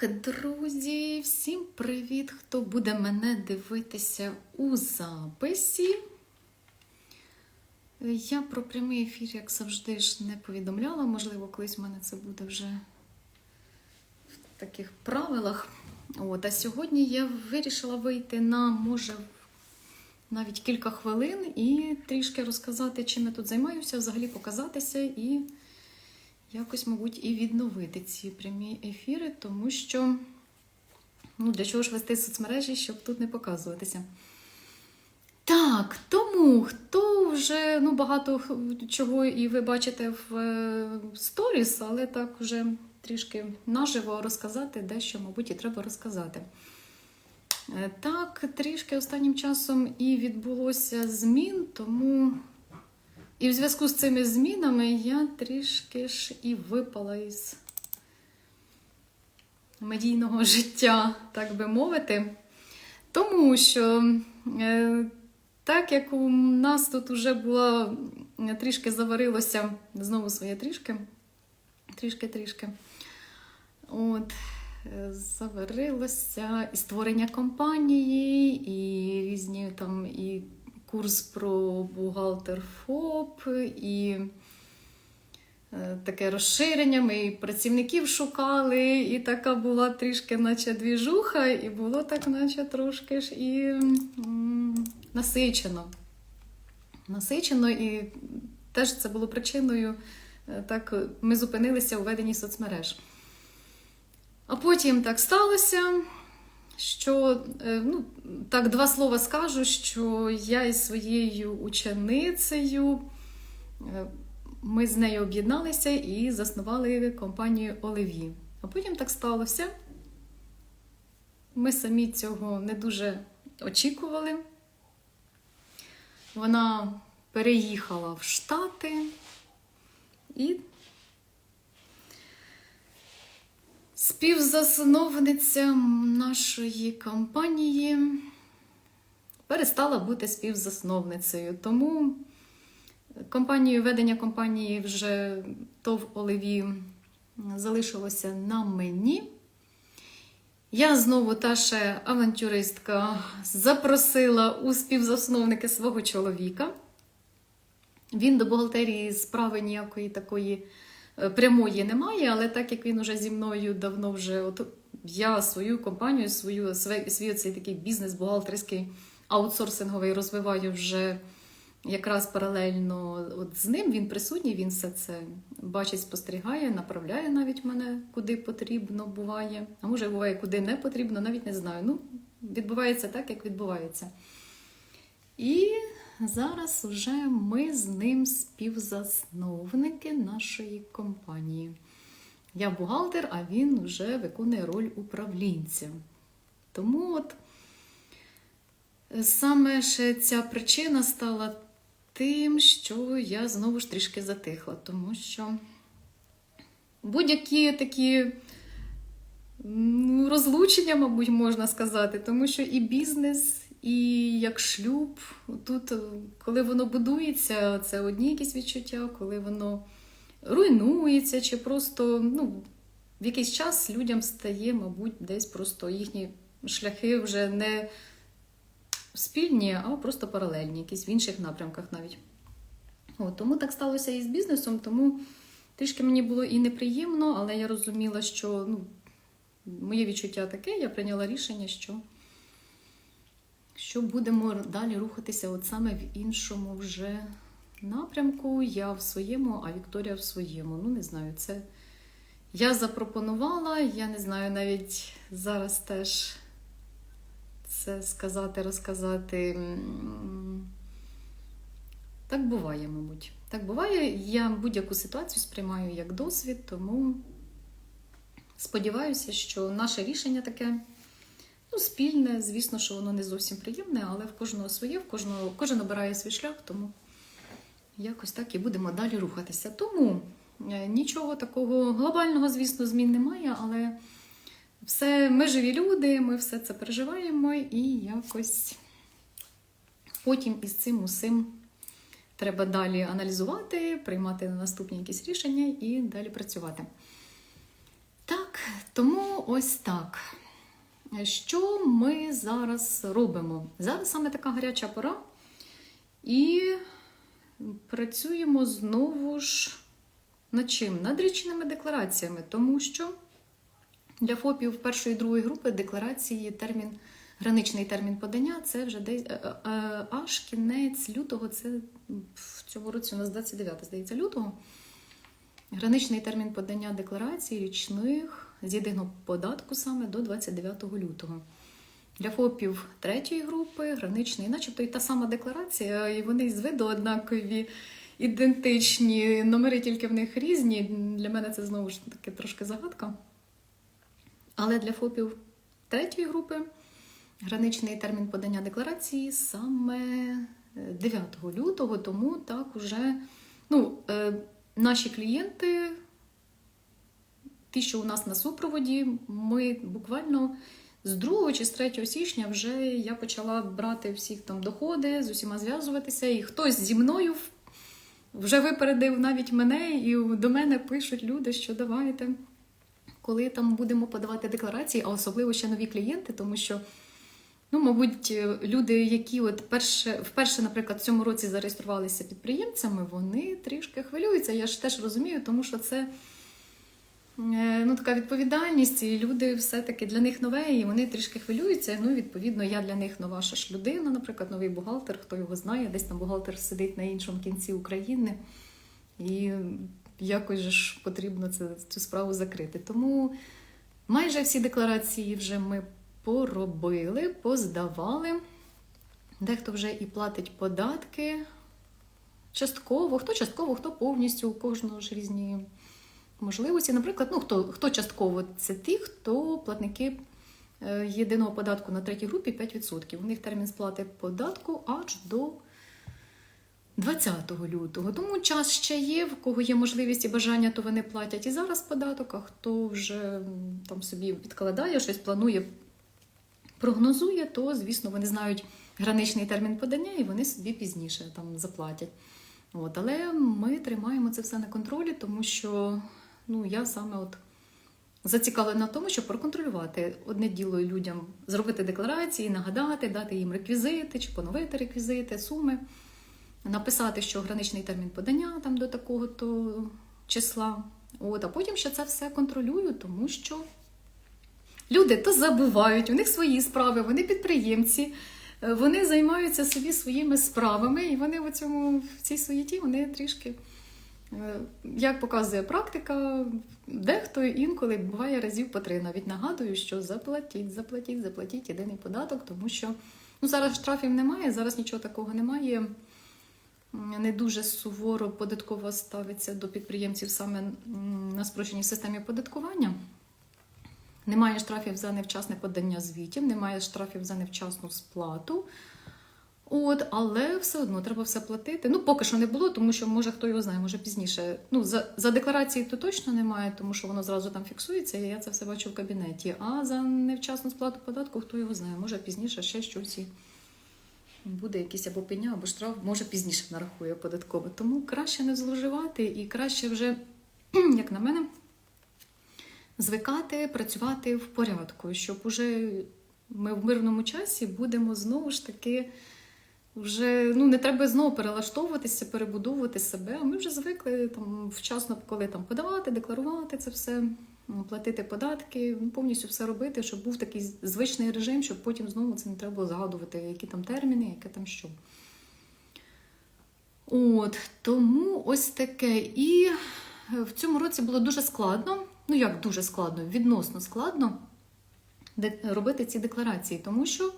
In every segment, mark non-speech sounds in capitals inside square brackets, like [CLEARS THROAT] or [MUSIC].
Так, друзі, всім привіт! Хто буде мене дивитися у записі? Я про прямий ефір, як завжди, ж не повідомляла. Можливо, колись в мене це буде вже в таких правилах. От, а сьогодні я вирішила вийти на, може, навіть кілька хвилин і трішки розказати, чим я тут займаюся, взагалі показатися і якось, мабуть, і відновити ці прямі ефіри, тому що ну, для чого ж вести соцмережі, щоб тут не показуватися. Так, тому хто вже ну, багато чого і ви бачите в е, сторіс, але так вже трішки наживо розказати, дещо, мабуть, і треба розказати. Е, Так, трішки останнім часом і відбулося змін, тому і в зв'язку з цими змінами я трішки ж і випала із медійного життя, так би мовити. Тому що, е, так як у нас тут вже була трішки заварилося, знову своє трішки, трішки-трішки. От, е, заварилося і створення компанії, і різні там і курс про бухгалтер ФОП, і е, таке розширення. Ми працівників шукали, і така була трішки, наче двіжуха, і було так, наче трошки ж і насичено. Насичено, і теж це було причиною. е, Так, ми зупинилися у веденні соцмереж. А потім так сталося, що е, ну, так два слова скажу, що я із своєю ученицею е, ми з нею об'єдналися і заснували компанію Оливі. А потім так сталося. Ми самі цього не дуже очікували. Вона переїхала в Штати і Співзасновниця нашої компанії перестала бути співзасновницею. Тому компанію, ведення компанії вже ТОВ Оливі залишилося на мені. Я знову та ще авантюристка запросила у співзасновники свого чоловіка. Він до бухгалтерії справи ніякої такої прямої немає, але так як він уже зі мною давно вже от я свою компанію, свою свій, свій цей такий бізнес бухгалтерський аутсорсинговий розвиваю вже якраз паралельно от з ним. Він присутній, він все це бачить, спостерігає, направляє навіть мене куди потрібно буває. А може буває, куди не потрібно, навіть не знаю. Ну, відбувається так, як відбувається. І зараз вже ми з ним співзасновники нашої компанії. Я бухгалтер, а він вже виконує роль управлінця. Тому от саме ще ця причина стала тим, що я знову ж трішки затихла, тому що будь-які такі розлучення, мабуть, можна сказати, тому що і бізнес, і як шлюб, тут, коли воно будується, це одні якісь відчуття, коли воно руйнується, чи просто ну, в якийсь час людям стає, мабуть, десь просто їхні шляхи вже не спільні, а просто паралельні, якісь в інших напрямках навіть. От, тому так сталося і з бізнесом, тому трішки мені було і неприємно, але я розуміла, що ну, моє відчуття таке, я прийняла рішення, що, що будемо далі рухатися от саме в іншому вже напрямку. Я в своєму, а Вікторія в своєму. Ну, не знаю, це я запропонувала, я не знаю, навіть зараз теж це сказати, розказати. Так буває, мабуть. Так буває. Я будь-яку ситуацію сприймаю як досвід, тому сподіваюся, що наше рішення таке ну, спільне. Звісно, що воно не зовсім приємне, але в кожного своє, в кожного, кожен обирає свій шлях, тому якось так і будемо далі рухатися. Тому е, нічого такого глобального, звісно, змін немає, але все, ми живі люди, ми все це переживаємо і якось потім із цим усім треба далі аналізувати, приймати наступні якісь рішення і далі працювати. Так, тому ось так. Що ми зараз робимо? Зараз саме така гаряча пора. І працюємо знову ж над чим? Над річними деклараціями, тому що для ФОПів першої і другої групи декларації термін, граничний термін подання це вже десь е, е, е, аж кінець лютого, це в цьому році у нас 29, здається, лютого. Граничний термін подання декларацій річних з єдиного податку саме до 29 лютого. Для ФОПів третьої групи граничний, начебто і та сама декларація, і вони з виду однакові, ідентичні, номери тільки в них різні. Для мене це знову ж таки трошки загадка. Але для ФОПів третьої групи граничний термін подання декларації саме е, 9 лютого, тому так уже ну, е, наші клієнти, ті, що у нас на супроводі, ми буквально з 2 чи з 3 січня вже я почала брати всіх там доходи, з усіма зв'язуватися, і хтось зі мною вже випередив навіть мене, і до мене пишуть люди, що давайте, коли там будемо подавати декларації, а особливо ще нові клієнти, тому що. Ну, мабуть, люди, які от перше, вперше, наприклад, в цьому році зареєструвалися підприємцями, вони трішки хвилюються. Я ж теж розумію, тому що це ну, така відповідальність, і люди все-таки для них нове, і вони трішки хвилюються. Ну, відповідно, я для них нова ж людина, наприклад, новий бухгалтер, хто його знає, десь там бухгалтер сидить на іншому кінці України. І якось ж потрібно це, цю справу закрити. Тому майже всі декларації вже ми поробили, поздавали. Дехто вже і платить податки частково, хто частково, хто повністю, у кожного ж різні можливості. Наприклад, ну, хто, хто частково, це ті, хто платники е, єдиного податку на третій групі 5%. У них термін сплати податку аж до 20 лютого. Тому час ще є, в кого є можливість і бажання, то вони платять і зараз податок, а хто вже там собі відкладає, щось планує прогнозує, то, звісно, вони знають граничний термін подання і вони собі пізніше там заплатять. От, але ми тримаємо це все на контролі, тому що ну, я саме от зацікавлена в тому, щоб проконтролювати одне діло людям зробити декларації, нагадати, дати їм реквізити чи поновити реквізити, суми, написати, що граничний термін подання там до такого-то числа. От, а потім ще це все контролюю, тому що Люди то забувають, у них свої справи, вони підприємці, е, вони займаються собі своїми справами, і вони в цьому в цій суєті вони трішки, як показує практика, дехто інколи буває разів по три. Навіть нагадую, що заплатіть, заплатіть, заплатіть єдиний податок, тому що ну, зараз штрафів немає, зараз нічого такого немає. Не дуже суворо податково ставиться до підприємців саме на спрощеній системі оподаткування. Немає штрафів за невчасне подання звітів, немає штрафів за невчасну сплату. От, але все одно треба все платити. Ну, поки що не було, тому що може хто його знає, може пізніше. Ну, за, за декларації то точно немає, тому що воно зразу там фіксується, і я це все бачу в кабінеті. А за невчасну сплату податку, хто його знає, може пізніше ще щось і буде якийсь або пеня, або штраф, може пізніше нарахує податково. Тому краще не зловживати і краще вже, [CLEARS THROAT] як на мене, звикати працювати в порядку, щоб уже ми в мирному часі будемо знову ж таки. Вже ну не треба знову перелаштовуватися, перебудовувати себе. А ми вже звикли там вчасно, коли там подавати, декларувати це все, платити податки, ну, повністю все робити, щоб був такий звичний режим, щоб потім знову це не треба згадувати, які там терміни, яке там що. От тому ось таке. І в цьому році було дуже складно. Ну як дуже складно, відносно складно робити ці декларації, тому що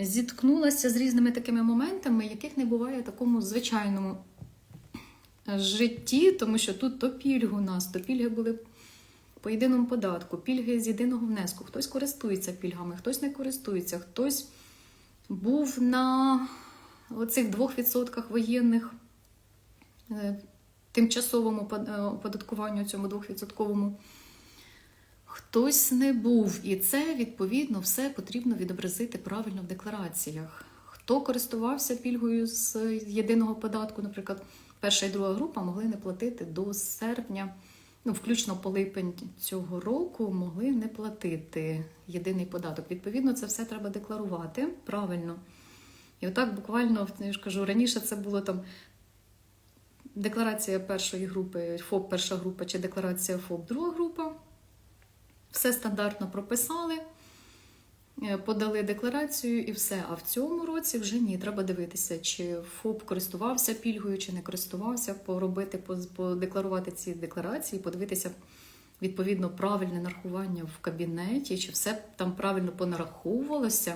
зіткнулася з різними такими моментами, яких не буває в такому звичайному житті, тому що тут то пільги у нас, то пільги були по єдиному податку, пільги з єдиного внеску. Хтось користується пільгами, хтось не користується, хтось був на оцих 2% воєнних е, тимчасовому е, оподаткуванню цьому 2%. Хтось не був, і це відповідно все потрібно відобразити правильно в деклараціях. Хто користувався пільгою з єдиного податку, наприклад, перша і друга група могли не платити до серпня ну, включно по липень цього року, могли не платити єдиний податок. Відповідно, це все треба декларувати правильно. І отак буквально, я ж кажу, раніше це було там декларація першої групи, ФОП перша група чи декларація ФОП друга група. Все стандартно прописали, е, подали декларацію і все. А в цьому році вже ні. Треба дивитися, чи ФОП користувався пільгою, чи не користувався, поробити, подекларувати ці декларації, подивитися відповідно правильне нарахування в кабінеті, чи все там правильно понараховувалося.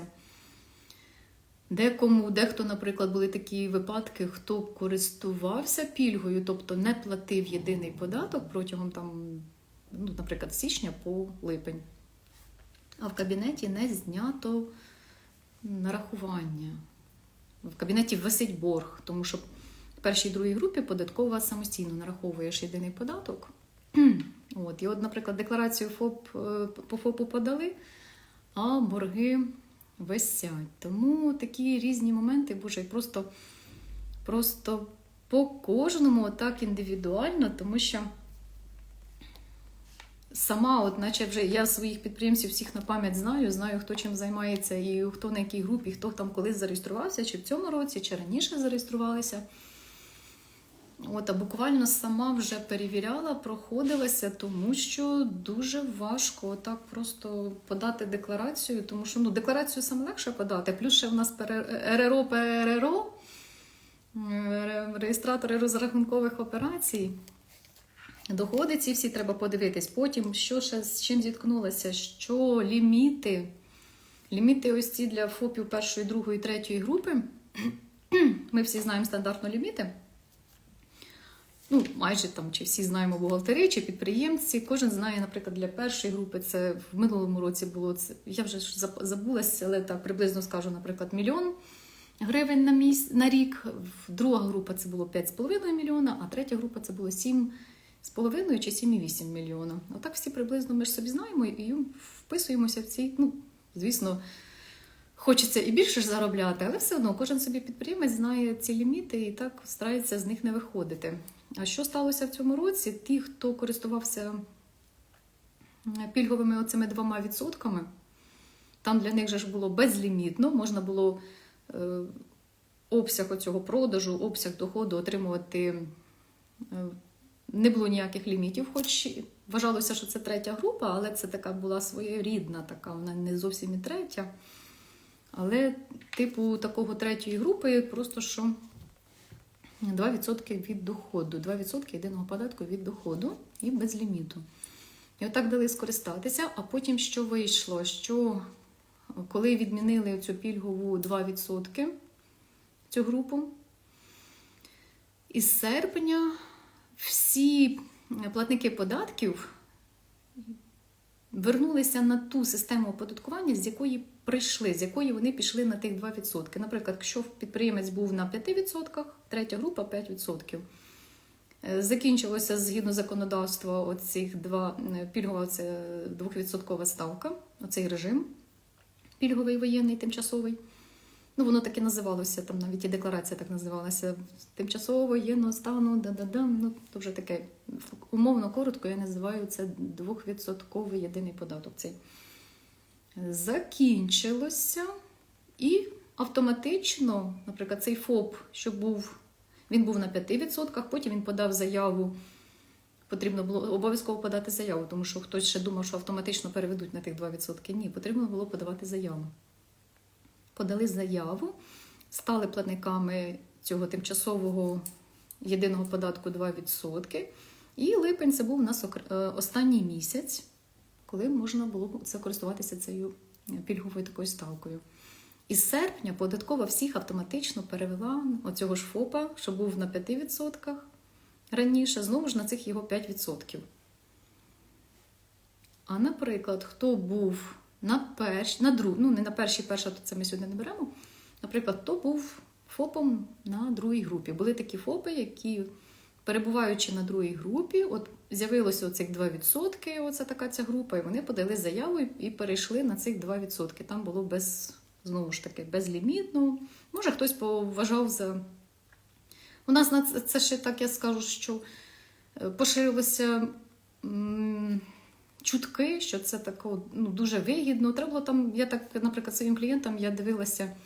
Декому, дехто, наприклад, були такі випадки, хто користувався пільгою, тобто не платив єдиний податок протягом там, ну, наприклад, з січня по липень. А в кабінеті не знято нарахування. В кабінеті висить борг, тому що в першій і другій групі податкова самостійно нараховуєш єдиний податок. [CLEARS THROAT] От, і от, наприклад, декларацію ФОП, е, по ФОПу подали, а борги висять. Тому такі різні моменти, боже, і просто, просто по кожному так індивідуально, тому що сама, от наче вже я своїх підприємців всіх на пам'ять знаю, знаю, хто чим займається, і хто на якій групі, хто там колись зареєструвався, чи в цьому році, чи раніше зареєструвалися. От, а буквально сама вже перевіряла, проходилася, тому що дуже важко так просто подати декларацію, тому що ну, декларацію саме легше подати. Плюс ще в нас РРО, ПРРО, реєстратори розрахункових операцій. Доходи ці всі треба подивитись. Потім, що ще з чим зіткнулася, що ліміти. Ліміти ось ці для ФОПів першої, другої, третьої групи. [CLEARS THROAT] Ми всі знаємо стандартно ліміти. Ну, майже там, чи всі знаємо бухгалтери, чи підприємці. Кожен знає, наприклад, для першої групи це в минулому році було це. Я вже забулася, але так приблизно скажу, наприклад, мільйон гривень на міс... на рік. Друга група це було 5,5 мільйона, а третя група це було 7,5 чи 7,8 мільйона. Отак всі приблизно ми ж собі знаємо і вписуємося в ці. Ну, звісно, хочеться і більше ж заробляти, але все одно кожен собі підприємець знає ці ліміти і так старається з них не виходити. А що сталося в цьому році? Ті, хто користувався е, пільговими оцими двома відсотками, там для них же ж було безлімітно, можна було е, обсяг оцього продажу, обсяг доходу отримувати. Не було ніяких лімітів, хоч вважалося, що це третя група, але це така була своєрідна, така вона не зовсім і третя. Але, типу, такого третьої групи, просто що 2% від доходу, 2% єдиного податку від доходу і без ліміту. І отак дали скористатися, а потім що вийшло? Що коли відмінили цю пільгову 2% цю групу, із серпня всі платники податків вернулися на ту систему оподаткування, з якої прийшли, з якої вони пішли на тих 2%. Наприклад, якщо підприємець був на 5%, третя група 5%. Е, Закінчилося згідно законодавства оцих два е, пільгова це 2% ставка, оцей режим пільговий воєнний тимчасовий. Ну, воно так і називалося, там навіть і декларація так називалася тимчасово воєнного стану, да-да-да. Ну, то вже таке умовно коротко, я називаю це 2% єдиний податок. Цей закінчилося, і автоматично, наприклад, цей ФОП, що був, він був на 5%, потім він подав заяву. Потрібно було обов'язково подати заяву, тому що хтось ще думав, що автоматично переведуть на тих 2%. Ні, потрібно було подавати заяву. Подали заяву, стали платниками цього тимчасового єдиного податку 2%. І липень це був у нас е, останній місяць, коли можна було це користуватися цією пільговою такою ставкою. Із серпня податкова всіх автоматично перевела оцього ж ФОПа, що був на 5% раніше, знову ж на цих його 5%. А наприклад, хто був на перш, на друг, ну не на першій, перша, то це ми сюди не беремо. Наприклад, хто був ФОПом на другій групі. Були такі ФОПи, які, перебуваючи на другій групі, от з'явилося оцих 2%, оце така ця група, і вони подали заяву і- перейшли на цих 2%. Там було без, знову ж таки, безлімітно. Може, хтось поважав за. У нас на це, ще так я скажу, що е, поширилося чутки, що це тако ну, дуже вигідно. Треба було там, я так, наприклад, своїм клієнтам я дивилася,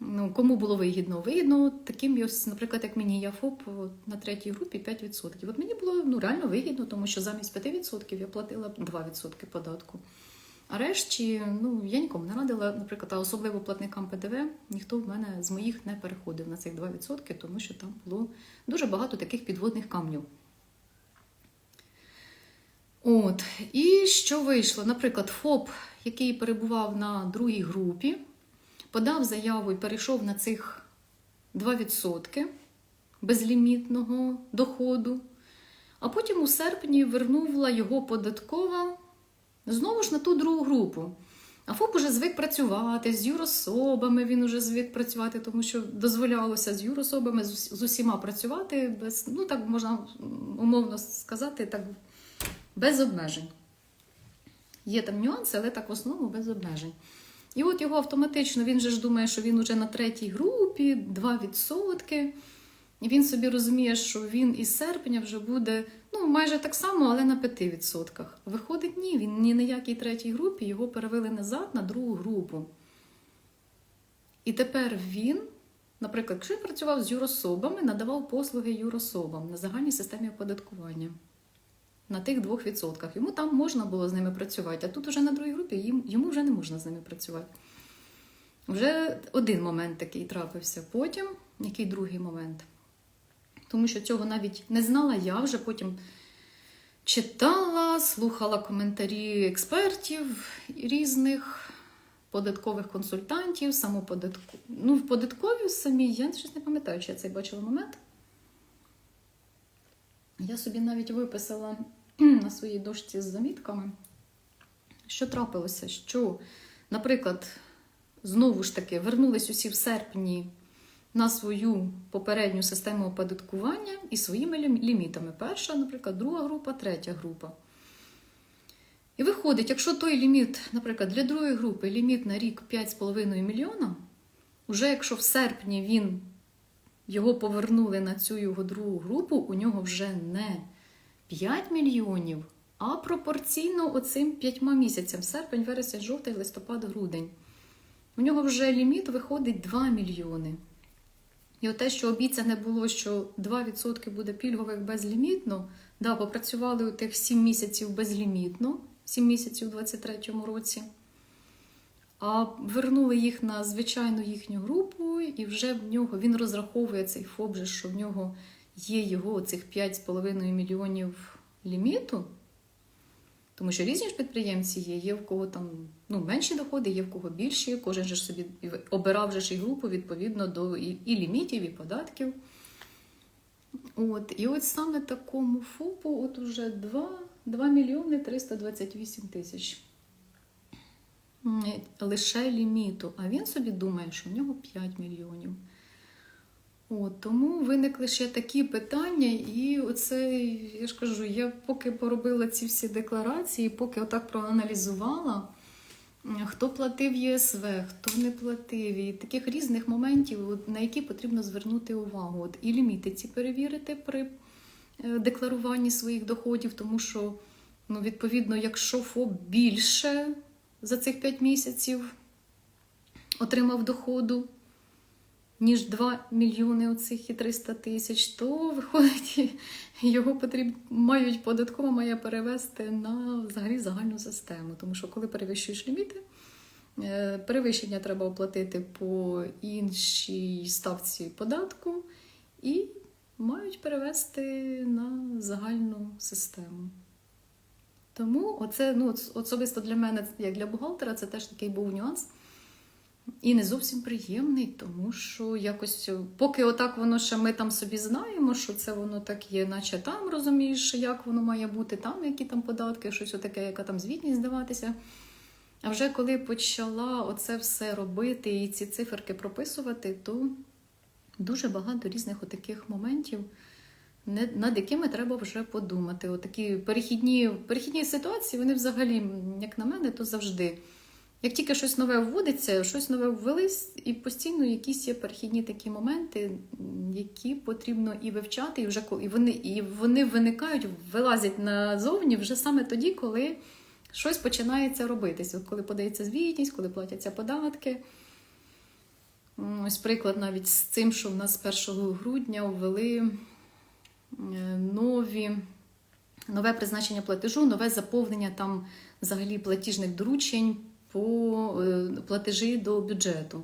ну, кому було вигідно. Вигідно таким, ось, наприклад, як мені я ФОП на третій групі 5%. От мені було ну, реально вигідно, тому що замість 5% я платила 2% податку. А решті, ну я нікому не радила, наприклад, а особливо платникам ПДВ, ніхто в мене з моїх не переходив на цих 2%, тому що там було дуже багато таких підводних камнів. От, і що вийшло? Наприклад, ФОП, який перебував на другій групі, подав заяву і перейшов на цих 2% безлімітного доходу, а потім у серпні вернула його податкова знову ж на ту другу групу. А ФОП уже звик працювати з юрособами, він уже звик працювати, тому що дозволялося з юрособами з, усіма працювати без, ну так можна умовно сказати, так, без обмежень. Є там нюанси, але так в основному без обмежень. І от його автоматично, він же ж думає, що він уже на третій групі, 2%. І він собі розуміє, що він із серпня вже буде ну, майже так само, але на 5%. Виходить, ні, він ні на якій третій групі його перевели назад на другу групу. І тепер він, наприклад, якщо працював з юрособами, надавав послуги юрособам на загальній системі оподаткування. На тих 2%. Йому там можна було з ними працювати, а тут уже на другій групі їм- йому вже не можна з ними працювати. Вже один момент такий трапився. Потім, який другий момент? Тому що цього навіть не знала я, вже потім читала, слухала коментарі експертів різних, податкових консультантів, самоподатку... Ну, в податковій самій, я щось не пам'ятаю, чи я цей бачила момент. Я собі навіть виписала на своїй дошці з замітками, що трапилося, що, наприклад, знову ж таки вернулись усі в серпні на свою попередню систему оподаткування і своїми лімітами. Перша, наприклад, друга група, третя група. І виходить, якщо той ліміт, наприклад, для другої групи ліміт на рік 5,5 мільйона, уже якщо в серпні він його повернули на цю його другу групу, у нього вже не 5 мільйонів, а пропорційно оцим 5 місяцям серпень, вересень, жовтень, листопад, грудень. У нього вже ліміт виходить 2 мільйони. І те, що обіцяне було, що 2% буде пільгових безлімітно, да, попрацювали у тих 7 місяців безлімітно, 7 місяців у 2023 році, а вернули їх на звичайну їхню групу, і вже в нього він розраховує цей же, що в нього є його цих 5,5 мільйонів ліміту. Тому що різні ж підприємці є, є в кого там ну, менші доходи, є в кого більші. Кожен же собі обирав же ж і групу відповідно до і, і лімітів, і податків. От, і от саме такому ФОПу от уже 2, 2 мільйони 328 тисяч. Лише ліміту. А він собі думає, що в нього 5 мільйонів. От, тому виникли ще такі питання, і оце, я ж кажу, я поки поробила ці всі декларації, поки отак проаналізувала, хто платив ЄСВ, хто не платив, і таких різних моментів, на які потрібно звернути увагу. От, і ліміти ці перевірити при е, декларуванні своїх доходів, тому що, ну, відповідно, якщо ФОП більше за цих 5 місяців отримав доходу, ніж 2 мільйони оцих і 300 тисяч, то виходить, [LAUGHS] його потрібно мають податкова має перевести на взагалі загальну систему. Тому що коли перевищуєш ліміти, е, перевищення треба оплатити по іншій ставці податку і мають перевести на загальну систему. Тому оце ну, особисто для мене, як для бухгалтера, це теж такий був нюанс. І не зовсім приємний, тому що якось, поки отак воно ще ми там собі знаємо, що це воно так є, наче там розумієш, як воно має бути, там які там податки, щось отаке, яка там звітність здаватися. А вже коли почала оце все робити і ці циферки прописувати, то дуже багато різних отаких моментів, над якими треба вже подумати. Отакі перехідні, перехідні ситуації, вони взагалі, як на мене, то завжди як тільки щось нове вводиться, щось нове ввелись, і постійно якісь є перехідні такі моменти, які потрібно і вивчати, і вже і вони, і вони виникають, вилазять назовні вже саме тоді, коли щось починається робитись. Коли подається звітність, коли платяться податки. Ось приклад навіть з цим, що в нас 1 грудня ввели е, нові, нове призначення платежу, нове заповнення там взагалі платіжних доручень по е, платежі до бюджету.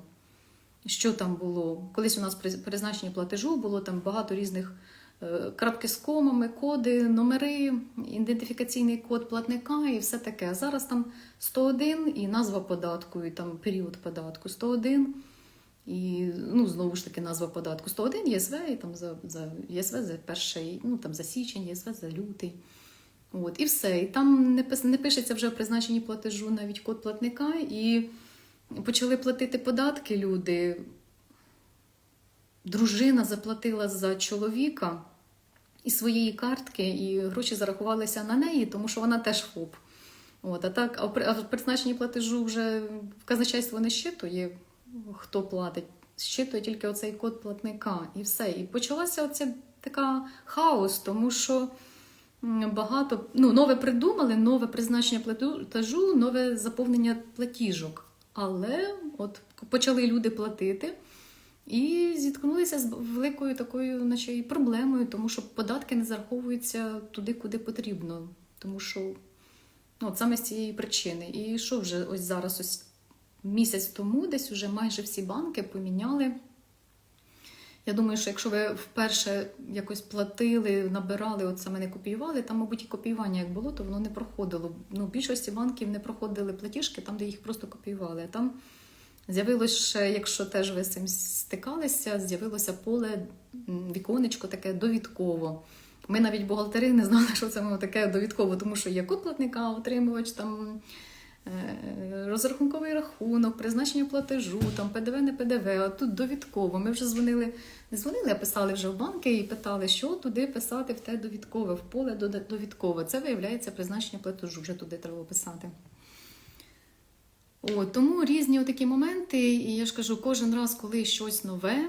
Що там було? Колись у нас при призначенні платежу було там багато різних е, крапки з комами, коди, номери, ідентифікаційний код платника і все таке. А зараз там 101 і назва податку, і там період податку 101. І ну, знову ж таки назва податку 101 ЄСВ, і там за, за ЄСВ за перший, ну там за січень, ЄСВ за лютий. От, і все. І там не, не пишеться вже в призначенні платежу навіть код платника, і почали платити податки люди. Дружина заплатила за чоловіка із своєї картки, і гроші зарахувалися на неї, тому що вона теж ФОП. От, а так, а в призначенні платежу вже в казначейство не щитує, хто платить, щитує тільки оцей код платника і все. І почалася оця така хаос, тому що багато ну, нове придумали, нове призначення платежу, нове заповнення платіжок. Але от почали люди платити. І зіткнулися з великою такою, наче і проблемою, тому що податки не зараховуються туди, куди потрібно. Тому що ну, от саме з цієї причини. І що вже ось зараз, ось місяць тому, десь вже майже всі банки поміняли. Я думаю, що якщо ви вперше якось платили, набирали, от саме не копіювали, там, мабуть, і копіювання як було, то воно не проходило. Ну, більшості банків не проходили платіжки там, де їх просто копіювали. А там З'явилось ще, якщо теж ви з цим стикалися, з'явилося поле віконечко таке довідково. Ми навіть бухгалтери не знали, що це таке довідково, тому що є код платника, отримувач, там розрахунковий рахунок, призначення платежу, там ПДВ, не ПДВ, а тут довідково. Ми вже дзвонили, не дзвонили, а писали вже в банки і питали, що туди писати в те довідкове, в поле довідкове. Це виявляється призначення платежу, вже туди треба писати. О, тому різні такі моменти, і я ж кажу, кожен раз, коли щось нове,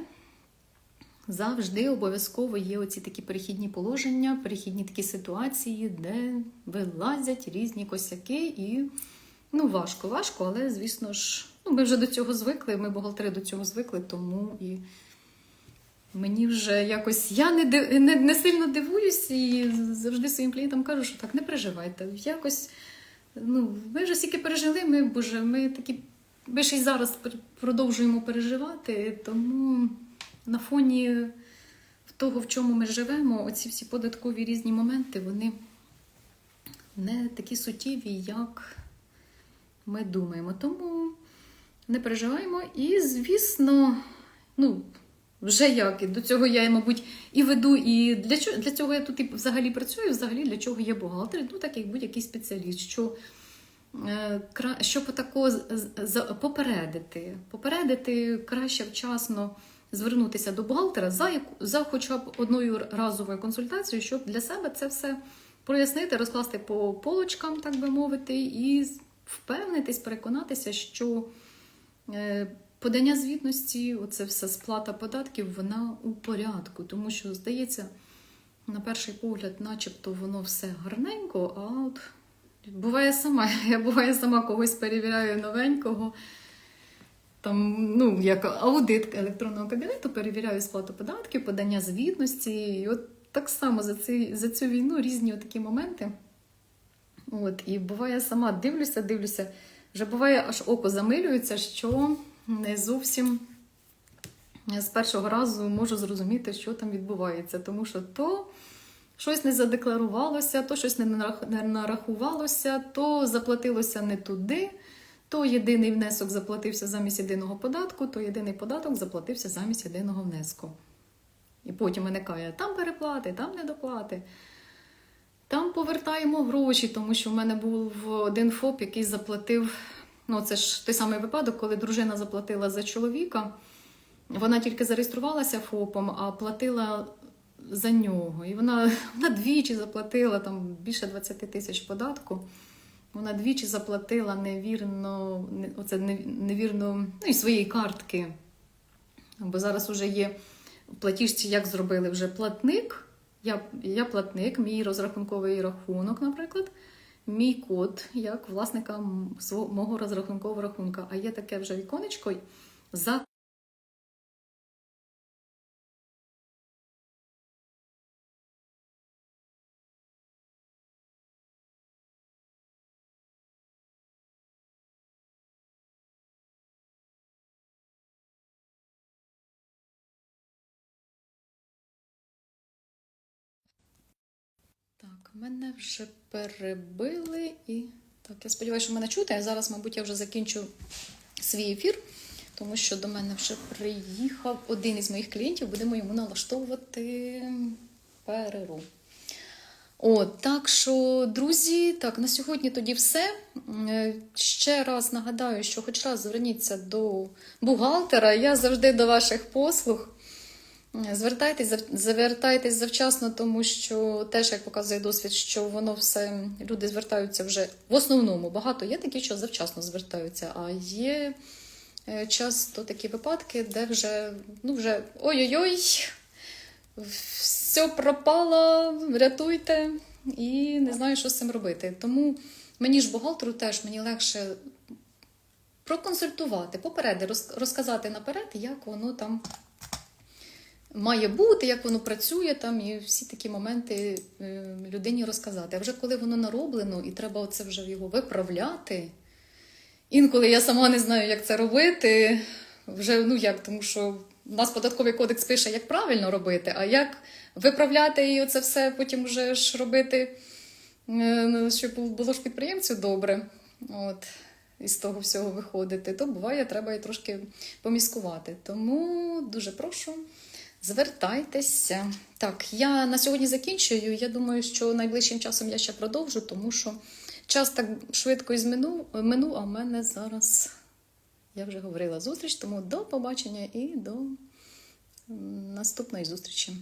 завжди обов'язково є оці такі перехідні положення, перехідні такі ситуації, де вилазять різні косяки, і ну, важко, важко, але звісно ж, ну, ми вже до цього звикли, ми бухгалтери до цього звикли, тому і мені вже якось я не, див- не, не сильно дивуюсь і завжди своїм клієнтам кажу, що так не переживайте. Якось ну, ми вже стільки пережили, ми, боже, ми такі. Ми ще й зараз продовжуємо переживати, тому на фоні того, в чому ми живемо, оці всі податкові різні моменти, вони не такі суттєві, як ми думаємо. Тому не переживаємо. І, звісно, ну, вже як. До цього я, мабуть, і веду, і для чого для цього я тут і взагалі працюю, взагалі для чого є бухгалтер, ну так як будь-який спеціаліст. що е, щоб з- попередити, попередити краще вчасно звернутися до бухгалтера за яку за хоча б одною разовою консультацією, щоб для себе це все прояснити, розкласти по полочкам, так би мовити, і впевнитись, переконатися, що е, подання звітності, оце все сплата податків, вона у порядку, тому що здається, на перший погляд, начебто, воно все гарненько, а от буває сама. [LAUGHS] Я буває сама когось перевіряю новенького. Там, ну, як аудит електронного кабінету, перевіряю сплату податків, подання звітності. І от так само за, ці, за цю війну різні такі моменти. От, і буває сама дивлюся, дивлюся. Вже буває, аж око замилюється, що не зовсім з першого разу можу зрозуміти, що там відбувається. Тому що то щось не задекларувалося, то щось не нарах- не нарахувалося, то заплатилося не туди, то єдиний внесок заплатився замість єдиного податку, то єдиний податок заплатився замість єдиного внеску. І потім виникає там переплати, там недоплати. Там повертаємо гроші, тому що в мене був один ФОП, який заплатив. Ну, це ж той самий випадок, коли дружина заплатила за чоловіка. Вона тільки зареєструвалася ФОПом, а платила за нього. І вона, вона двічі заплатила там більше 20 тисяч податку. вона двічі заплатила невірно, оце невірно ну, і своєї картки. Бо зараз вже є в платіжці, як зробили вже платник. Я, я платник, мій розрахунковий рахунок, наприклад, мій код як власника свого мого розрахункового рахунка. А є таке вже віконечко за мене вже перебили і. Так, я сподіваюся, що мене чути. А зараз, мабуть, я вже закінчу свій ефір, тому що до мене вже приїхав один із моїх клієнтів, будемо йому налаштовувати перерву. От, так що, друзі, так, на сьогодні тоді все. Е, Ще раз нагадаю, що хоч раз зверніться до бухгалтера, я завжди до ваших послуг. Звертайтесь, звертайтесь завчасно, тому що теж, як показує досвід, що воно все люди звертаються вже в основному. Багато є такі, що завчасно звертаються, а є е, часто такі випадки, де вже, ну вже ой-ой-ой, все пропало, рятуйте, і не знаю, що з цим робити. Тому мені ж бухгалтеру теж мені легше проконсультувати, попереди, розказати наперед, як воно там має бути, як воно працює там, і всі такі моменти е, людині розказати. А вже коли воно нароблено, і треба оце вже його виправляти. Інколи я сама не знаю, як це робити. Вже ну як, тому що у нас податковий кодекс пише, як правильно робити, а як виправляти і оце все потім вже ж робити, е, ну, щоб було ж підприємцю добре. От. Із того всього виходити, то буває, треба і трошки поміскувати. Тому дуже прошу. Звертайтеся. Так, я на сьогодні закінчую. Я думаю, що найближчим часом я ще продовжу, тому що час так швидко зминув, минув, а в мене зараз, я вже говорила, зустріч, тому до побачення і до наступної зустрічі.